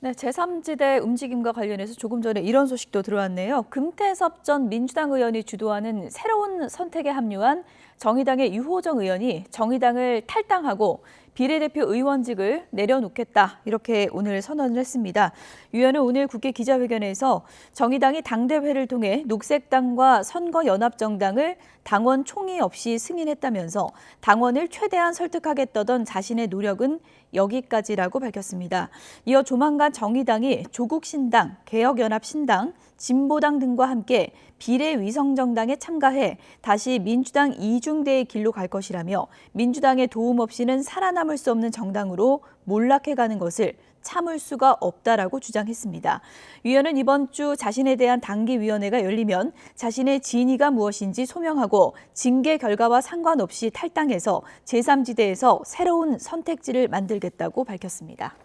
네, 제3지대 움직임과 관련해서 조금 전에 이런 소식도 들어왔네요. 금태섭 전 민주당 의원이 주도하는 새로운 선택에 합류한 정의당의 유호정 의원이 정의당을 탈당하고 비례대표 의원직을 내려놓겠다 이렇게 오늘 선언을 했습니다. 유 의원은 오늘 국회 기자회견에서 정의당이 당대회를 통해 녹색당과 선거연합정당을 당원 총의 없이 승인했다면서 당원을 최대한 설득하겠다던 자신의 노력은 여기까지라고 밝혔습니다. 이어 조만간 정의당이 조국신당, 개혁연합신당, 진보당 등과 함께 비례위성정당에 참가해 다시 민주당 이중대의 길로 갈 것이라며 민주당의 도움 없이는 살아남 을 수 없는 정당으로 몰락해가는 것을 참을 수가 없다라고 주장했습니다. 위원은 이번 주 자신에 대한 당기위원회가 열리면 자신의 진위가 무엇인지 소명하고 징계 결과와 상관없이 탈당해서 제3지대에서 새로운 선택지를 만들겠다고 밝혔습니다.